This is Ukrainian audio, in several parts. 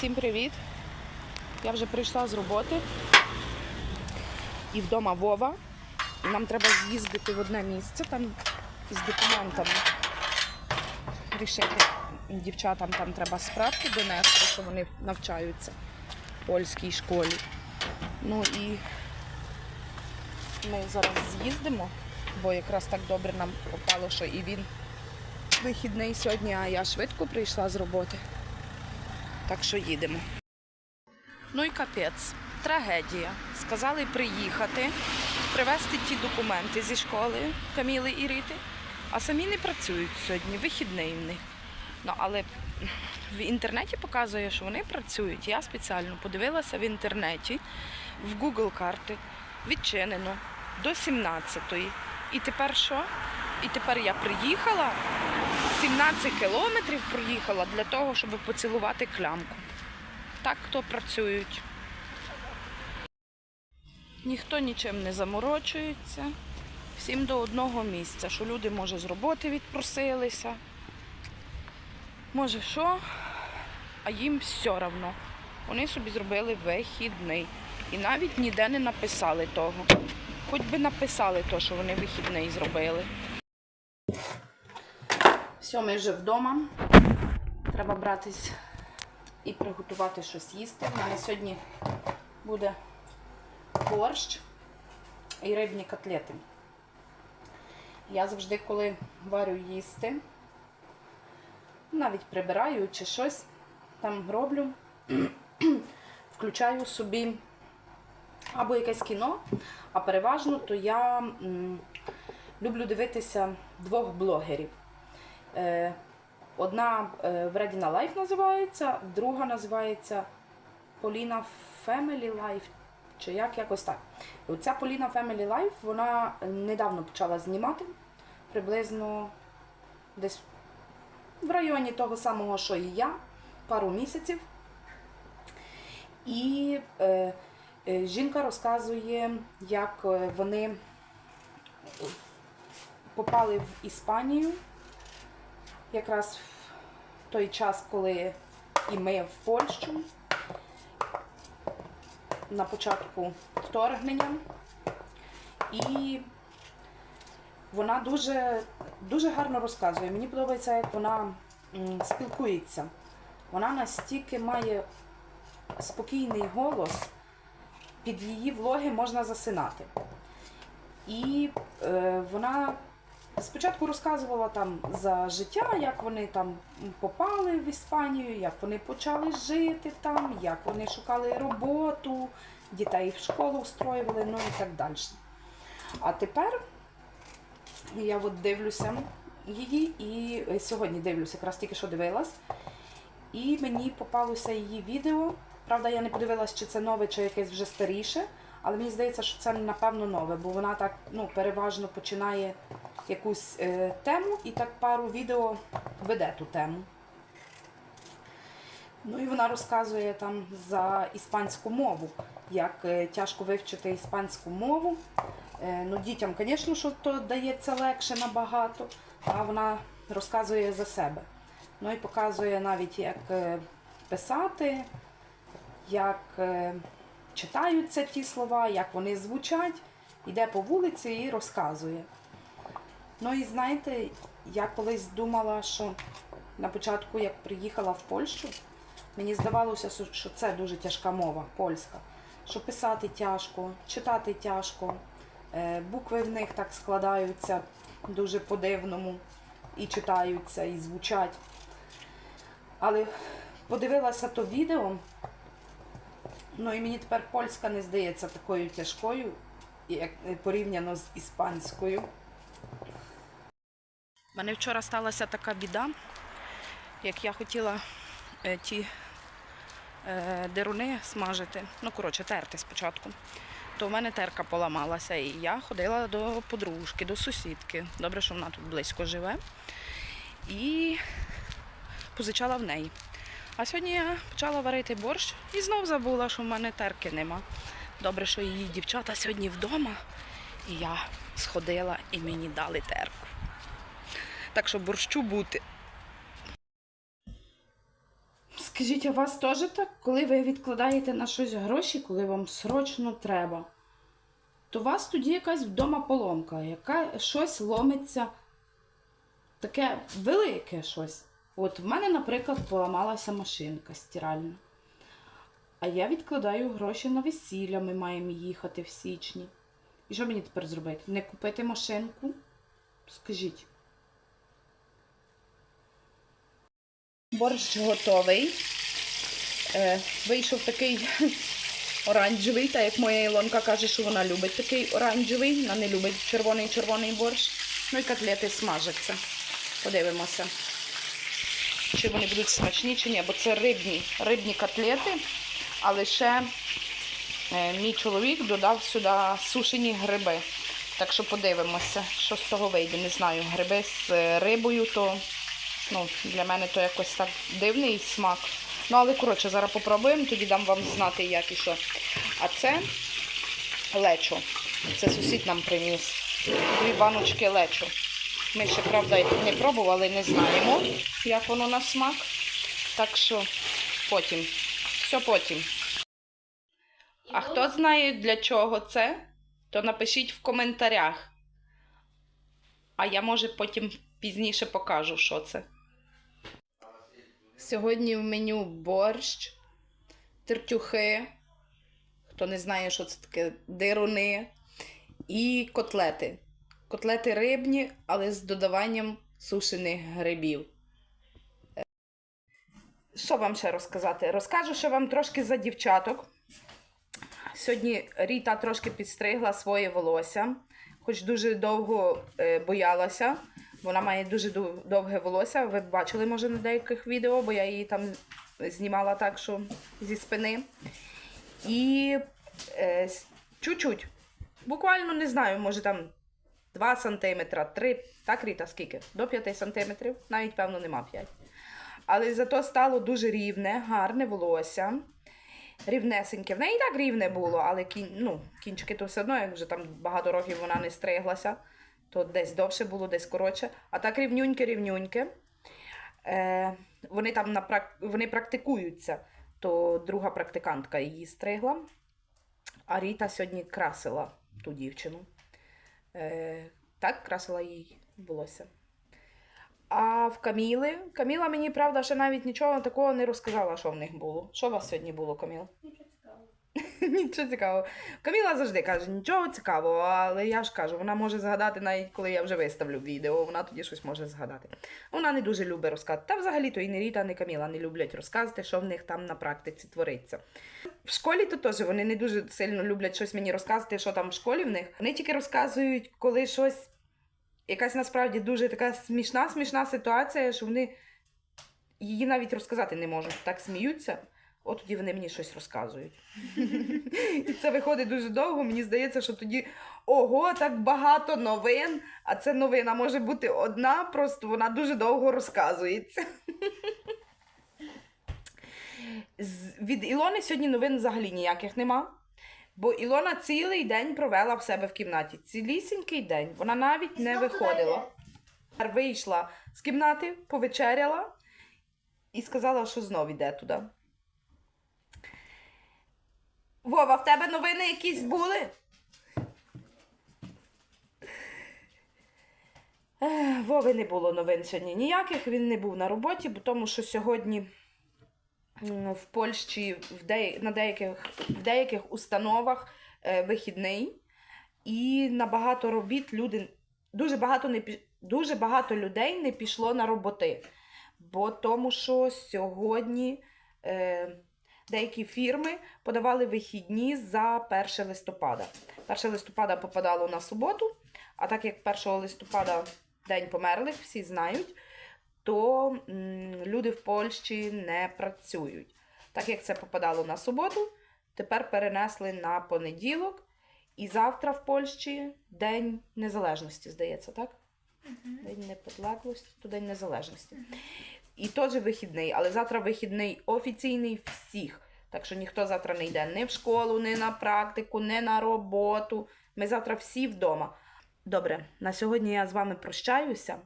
Всім привіт! Я вже прийшла з роботи. І вдома Вова. Нам треба з'їздити в одне місце там з документами. Рішити дівчатам там треба справки донести, що вони навчаються в польській школі. Ну і ми зараз з'їздимо, бо якраз так добре нам попало, що і він вихідний сьогодні, а я швидко прийшла з роботи. Так що їдемо. Ну і капець, трагедія. Сказали приїхати, привезти ті документи зі школи Каміли і Рити, а самі не працюють сьогодні, вихідний в них. Ну, але в інтернеті показує, що вони працюють. Я спеціально подивилася в інтернеті, в Google карти, відчинено до 17-ї. І тепер що? І тепер я приїхала, 17 кілометрів проїхала для того, щоб поцілувати клямку. Так то працюють. Ніхто нічим не заморочується. Всім до одного місця, що люди, може, з роботи відпросилися. Може що, а їм все одно. Вони собі зробили вихідний. І навіть ніде не написали того. Хоч би написали то, що вони вихідний зробили. Ми вже вдома. Треба братись і приготувати щось їсти. У мене сьогодні буде борщ і рибні котлети. Я завжди, коли варю їсти, навіть прибираю чи щось там роблю, включаю собі або якесь кіно, а переважно то я люблю дивитися двох блогерів. Е, Одна е, Вредіна Лайф називається, друга називається Поліна Family Life, чи як якось так. І Оця Поліна Family Life, вона недавно почала знімати, приблизно десь в районі того самого, що і я, пару місяців. І е, е, жінка розказує, як е, вони попали в Іспанію якраз в той час, коли і ми в Польщу на початку вторгнення. І вона дуже, дуже гарно розказує. Мені подобається, як вона спілкується. Вона настільки має спокійний голос, під її влоги можна засинати. І е, вона Спочатку розказувала там за життя, як вони там попали в Іспанію, як вони почали жити там, як вони шукали роботу, дітей в школу встроювали, ну і так далі. А тепер я от дивлюся її, і сьогодні дивлюся, якраз тільки що дивилась, і мені попалося її відео. Правда, я не подивилась, чи це нове, чи якесь вже старіше. Але мені здається, що це напевно нове, бо вона так ну, переважно починає якусь е, тему і так пару відео веде ту тему. Ну і вона розказує там за іспанську мову, як е, тяжко вивчити іспанську мову. Е, ну, Дітям, звісно, що то дається легше набагато, а вона розказує за себе. Ну і показує навіть, як е, писати, як. Е, читаються ті слова, як вони звучать, йде по вулиці і розказує. Ну і знаєте, я колись думала, що на початку, як приїхала в Польщу, мені здавалося, що це дуже тяжка мова, польська. Що писати тяжко, читати тяжко, е, букви в них так складаються дуже по-дивному і читаються, і звучать. Але подивилася то відео. Ну і мені тепер польська не здається такою тяжкою, як порівняно з іспанською. Мене вчора сталася така біда, як я хотіла е, ті е, деруни смажити, ну, коротше, терти спочатку. То в мене терка поламалася, і я ходила до подружки, до сусідки. Добре, що вона тут близько живе. І позичала в неї. А сьогодні я почала варити борщ і знов забула, що в мене терки нема. Добре, що її дівчата сьогодні вдома, і я сходила і мені дали терку. Так що борщу бути. Скажіть, а вас теж так, коли ви відкладаєте на щось гроші, коли вам срочно треба, то у вас тоді якась вдома поломка, яка щось ломиться, таке велике щось. От в мене, наприклад, поламалася машинка стиральна. А я відкладаю гроші на весілля, ми маємо їхати в січні. І що мені тепер зробити? Не купити машинку? Скажіть. Борщ готовий. Е, вийшов такий оранжевий, так як моя Ілонка каже, що вона любить такий оранжевий, вона не любить червоний-червоний борщ. Ну і котлети смажаться. Подивимося, чи вони будуть смачні, чи ні, бо це рибні, рибні котлети, але ще е, мій чоловік додав сюди сушені гриби. Так що подивимося, що з того вийде. Не знаю, гриби з е, рибою, то ну, для мене то якось так дивний смак. Ну, але коротше, зараз попробуємо, тоді дам вам знати, як і що. А це лечо. Це сусід нам приніс. Дві баночки лечо. Ми ще, правда, не пробували, не знаємо, як воно на смак. Так що потім. Все потім. А хто знає, для чого це, то напишіть в коментарях. А я, може, потім пізніше покажу, що це. Сьогодні в меню борщ, тертюхи. Хто не знає, що це таке, дируни і котлети. Котлети рибні, але з додаванням сушених грибів. Що вам ще розказати? Розкажу, що вам трошки за дівчаток. Сьогодні Ріта трошки підстригла своє волосся, хоч дуже довго е, боялася. Вона має дуже довге волосся. Ви бачили, може, на деяких відео, бо я її там знімала так, що зі спини. І е, чуть-чуть. Буквально не знаю, може там 2 см, 3, так, Ріта, скільки? До 5 см, навіть, певно, нема 5. Але зато стало дуже рівне, гарне волосся. Рівнесеньке. В неї і так рівне було, але кін, ну, кінчики то все одно, як вже там багато років вона не стриглася, то десь довше було, десь коротше. А так рівнюньке-рівнюньке. Е, вони там на вони практикуються, то друга практикантка її стригла. А Ріта сьогодні красила ту дівчину. Е, так, красила їй волосся. А в Каміли, Каміла мені, правда, ще навіть нічого такого не розказала, що в них було. Що у вас сьогодні було, Каміл? Нічого. Нічого цікавого. Каміла завжди каже, нічого цікавого, але я ж кажу, вона може згадати навіть коли я вже виставлю відео, вона тоді щось може згадати. Вона не дуже любить розказати. Та взагалі-то і не Ріта, не Каміла не люблять розказувати, що в них там на практиці твориться. В школі то теж вони не дуже сильно люблять щось мені розказувати, що там в школі в них. Вони тільки розказують, коли щось, якась насправді дуже така смішна, смішна ситуація, що вони її навіть розказати не можуть. Так сміються. От тоді вони мені щось розказують. І це виходить дуже довго. Мені здається, що тоді ого, так багато новин, а це новина може бути одна, просто вона дуже довго розказується. Від Ілони сьогодні новин взагалі ніяких нема. Бо Ілона цілий день провела в себе в кімнаті. Цілісінький день. Вона навіть не виходила. Вийшла з кімнати, повечеряла і сказала, що знов іде туди. Вова, в тебе новини якісь були? Вови не було новин сьогодні ніяких. Він не був на роботі, бо тому що сьогодні в Польщі в де... на деяких, в деяких установах е, вихідний. І на багато робіт люди дуже багато не дуже багато людей не пішло на роботи. Бо тому що сьогодні е, деякі фірми подавали вихідні за 1 листопада. 1 листопада попадало на суботу, а так як 1 листопада День померлих, всі знають, то люди в Польщі не працюють. Так як це попадало на суботу, тепер перенесли на понеділок. І завтра в Польщі День Незалежності, здається, так? День неподлеглості, то День Незалежності. І теж вихідний, але завтра вихідний офіційний всіх. Так що ніхто завтра не йде ні в школу, ні на практику, ні на роботу. Ми завтра всі вдома. Добре, на сьогодні я з вами прощаюся.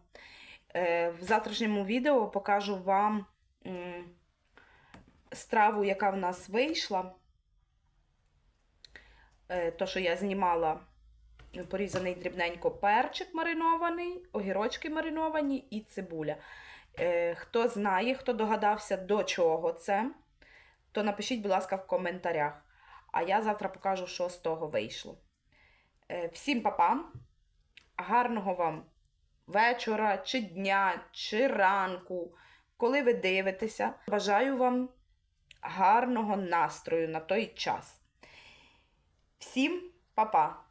Е, В завтрашньому відео покажу вам страву, яка в нас вийшла. Е, То, що я знімала порізаний дрібненько перчик маринований, огірочки мариновані і цибуля. Е, Хто знає, хто догадався, до чого це, то напишіть, будь ласка, в коментарях. А я завтра покажу, що з того вийшло. Е, Всім папам! Гарного вам вечора, чи дня, чи ранку, коли ви дивитеся. Бажаю вам гарного настрою на той час. Всім па-па!